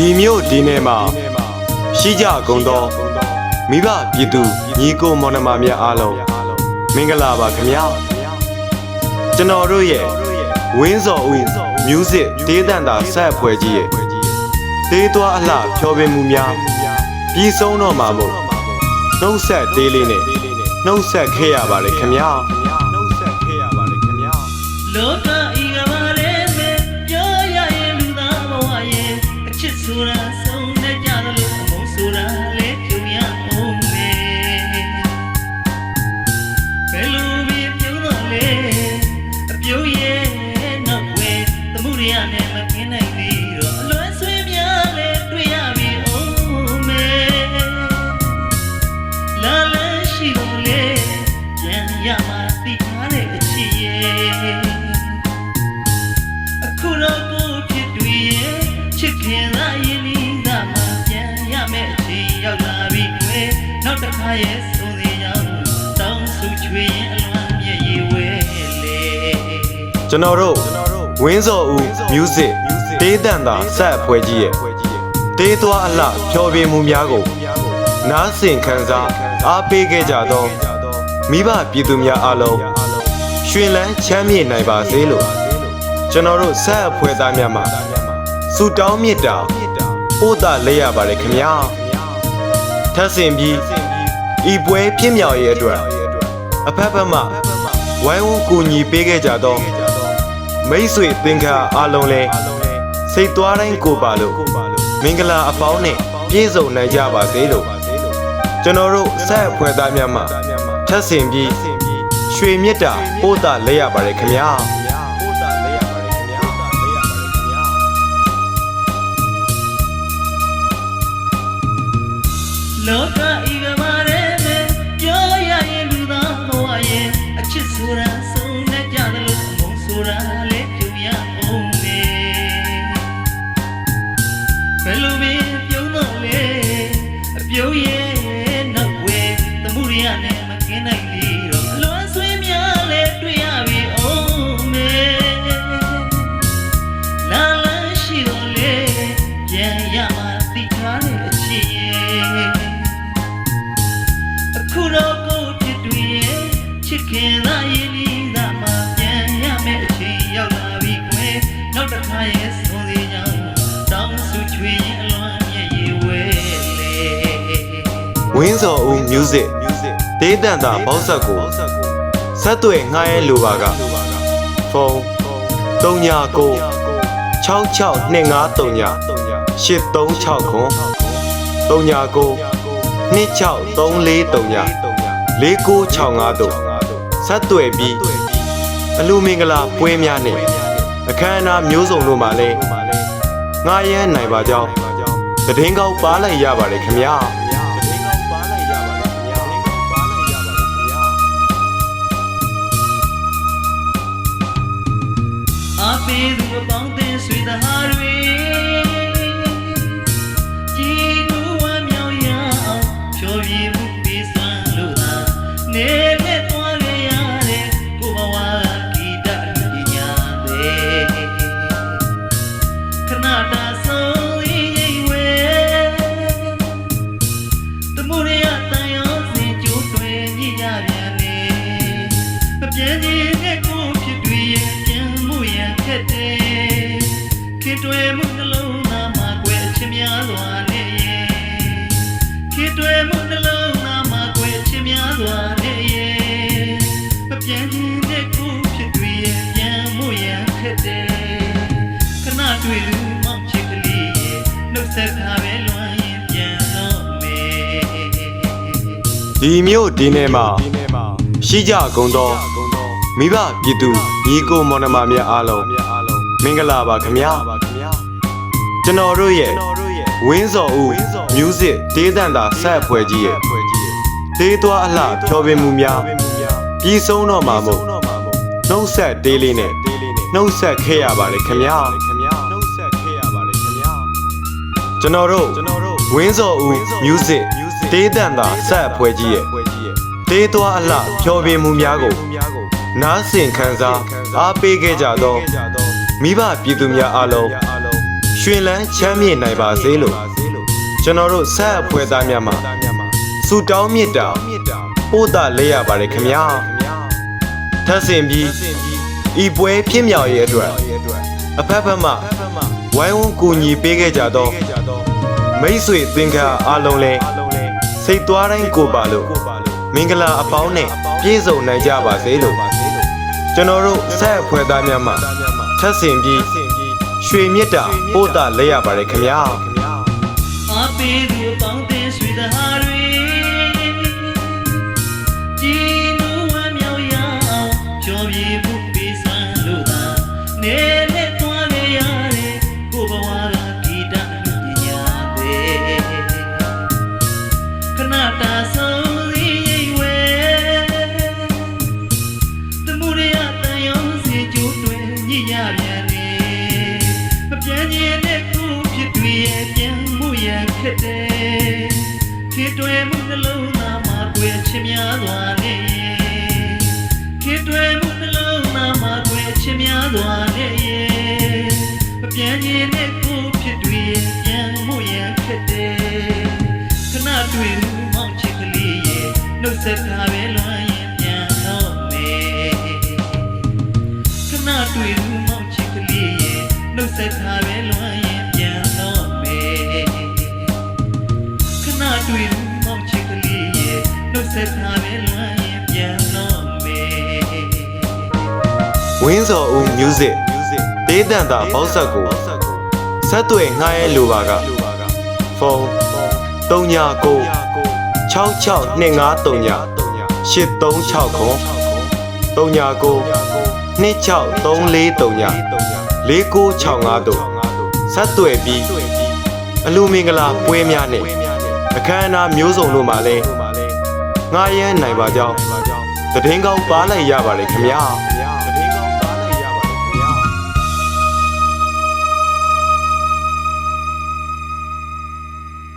ဒီမြို့ဒီနယ်မှာရှိကြကုန်သောမိဘပြည်သူညီကိုမောင်နှမများအားလုံးမင်္ဂလာပါခင်ဗျာကျွန်တော်တို့ရဲ့ဝင်းစော်ဦး music ဒေးတန်တာဆက်အဖွဲ့ကြီးရဲ့ဒေးသွားအလှဖြောပြမှုများပြီးဆုံးတော့မှာမို့နှုတ်ဆက်ဒေးလေးနဲ့နှုတ်ဆက်ခဲ့ရပါတယ်ခင်ဗျာနှုတ်ဆက်ခဲ့ရပါတယ်ခင်ဗျာလောက ချစ်ခင်သာယဉ်ဤသာမှပြန်ရမယ့်အချိန်ရောက်လာပြီကွယ်နောက်တစ်ခါရဲ့ဆုံးသေးကြောင်းတောင်းဆူချွေရင်အလွန်မြည့်ရည်ဝဲလေကျွန်တော်တို့ဝင်းစော်ဦး music ဒေးတန်တာဆက်အဖွဲ့ကြီးရဲ့ဒေးသွားအလှဖြောပြမှုများကိုနားဆင်ခံစားအားပေးခဲ့ကြသောမိဘပြည်သူများအားလုံးရှင်လန်းချမ်းမြေ့နိုင်ပါစေလို့ကျွန်တော်တို့ဆက်အဖွဲ့သားများမှာ ဆုတောင်းမြတ်တာပို့တာလက်ရပါတယ်ခင်ဗျာထပ်ဆင်ပြီးဤပွဲဖြစ်မြောက်ရဲ့အတွက်အဖက်ဖက်မှဝိုင်းဝန်းကူညီပေးခဲ့ကြသောမိတ်ဆွေသင်္ကာအားလုံးလဲစိတ်သွားတိုင်းကိုပါလို့မင်္ဂလာအပေါင်းနဲ့ပြည့်စုံနိုင်ကြပါစေလို့ကျွန်တော်တို့ဆက်အဖွဲ့သားများမှာထပ်ဆင်ပြီးရွှေမြတ်တာပို့တာလက်ရပါတယ်ခင်ဗျာ လောကဤကဘာလဲပဲပြောရရင်လူသားဘဝရဲ့အချစ်ဆိုတာဆုံးနေကြတယ်လို့အမုန်းဆိုတာလဲကြုံရအောင်မေဘယ်လို စ်ခင်သာရင်းနှီးသာမှပြန်ရမယ့်အချိန်ရောက်လာပြီကွယ်နောက်တစ်ခါရဲ့ဆုံးသေးကြောင်းတောင်းဆူချွေရင်အလွန်မြည့်ရည်ဝဲလေဝင်းစော်ဦး music ဒေးတန်တာပေါက်ဆက်ကိုဆက်သွယ်ငှားရဲလိုပါကဖုန်း39 662539 8369ခွန်39 263439 4965တို့ ဆက်သွယ်ပြီးအလူမင်္ဂလာပွဲများနဲ့အခမ်းအနားမျိုးစုံတို့မှာလည်းငှားရမ်းနိုင်ပါကြောင်းသတင်းကောက်ပါလိုက်ရပါတယ်ခင်ဗျာသတင်းကောက်ပါလိုက်ရပါတယ်ခင်ဗျာသတင်းကောက်ပါလိုက်ရပါတယ်ခင်ဗျာအပေသူအပေါင်းအသင်းဆွေသဟာတွေကြည်နူဝမ်းမြောင်ရအောင်ဖြောပြ ခင်တွယ်မှုနှလုံးသားမှာကွယ်ချင်များစွာနဲ့ရဲ့မပြင်းခြင်းနဲ့ကိုဖြစ်တွေ့ရဲ့ပြန်မှုရန်ခက်တယ်ခဏတွေ့လူမောင်ချစ်ကလေးရဲ့နှုတ်ဆက်ထားပဲလွမ်းရင်ပြန်တော့မေဒီမြို့ဒီနယ်မှာရှိကြကုန်သောမိဘပြည်သူညီကိုမောင်နှမများအားလုံးမင်္ဂလာပါခင်ဗျာကျွန်တော်တို့ရဲ့ ဝင်းစော်ဦး music ဒေးတန်တာဆက်အဖွဲ့ကြီးရဲ့ဒေးသွားအလှဖြောပြမှုများပြီးဆုံးတော့မှာမို့နှုတ်ဆက်ဒေးလေးနဲ့နှုတ်ဆက်ခဲ့ရပါတယ်ခင်ဗျာနှုတ်ဆက်ခဲ့ရပါတယ်ခင်ဗျာကျွန်တော်တို့ဝင်းစော်ဦး music ဒေးတန်တာဆက်အဖွဲ့ကြီးရဲ့ဒေးသွားအလှဖြောပြမှုများကိုနားဆင်ခံစားအားပေးခဲ့ကြသောမိဘပြည်သူများအားလုံး ရွှရွှင်လန်းချမ်းမြေ့နိုင်ပါစေလို့ကျွန်တော်တို့ဆက်အဖွဲ့သားများမှာဆုတောင်းမြတ်တာပို့တာလက်ရပါတယ်ခင်ဗျာထပ်ဆင်ပြီးဤပွဲဖြစ်မြောက်ရဲ့အတွက်အဖက်ဖက်မှဝိုင်းဝန်းကူညီပေးခဲ့ကြတော့မိတ်ဆွေသင်္ကာအားလုံးလဲစိတ်သွားတိုင်းကိုပါလို့မင်္ဂလာအပေါင်းနဲ့ပြည့်စုံနိုင်ကြပါစေလို့ကျွန်တော်တို့ဆက်အဖွဲ့သားများမှာထပ်ဆင်ပြီး ရွှေမြတ်တာပို့တာလက်ရပါတယ်ခင်ဗျာအပေသူအပေါင်းအသင်းဆွေသားတွေဒီနူဝမ်းမြောက်ရအောင်ကြော်ပြေဖို့ပေးစမ်းလို့သာနေနဲ့သွားလေရတယ်ကိုဘဝကဂီတပညာသေးခဏတာဆုံးစည်းရိပ်ဝဲတမှုရရတန်ရုံးစီကျိုးတွင်ညစ်ရပြန် မှုရခက်တယ်ခေတွေမှုနှလုံးသားမှာတွေ့ချင်များစွာနေခေတွေမှုနှလုံးသားမှာတွေ့ချင်များစွာနေမပြန်ခြင်းနဲ့ကိုဖြစ်တွေရဲ့ပြန်မှုရခက်တယ်ခဏတွေ့မှုမောင်ချစ်ကလေးရဲ့နှုတ်ဆက်တာပဲလွမ်းရင်ပြန်တော့မယ်ခဏတွေ့ဘူးမောင်ချစ်ကလေးရဲ့နှုတ်ဆက်ထားပဲလွမ်းရင် ခဏတွေ့ဘူးမောင်ချစ်ကလေးရဲ့နှုတ်ဆက်ထားပဲလွမ်းရင်ပြန်တော့မယ်ဝင်းစော်ဦး music တေးတန်တာဘောက်ဆက်ကိုဆက်သွယ်ငှားရဲလိုပါကဖုန်း39 662539 8369 39 29 263439 4965တို့ဆက်သွယ်ပြီးအလူမင်္ဂလာပွဲများနဲ့ အခမ်းအနားမျိုးစုံတို့မှာလည်းငှားရမ်းနိုင်ပါကြောင်းသတင်းကောင်းပါလိုက်ရပါတယ်ခင်ဗျာ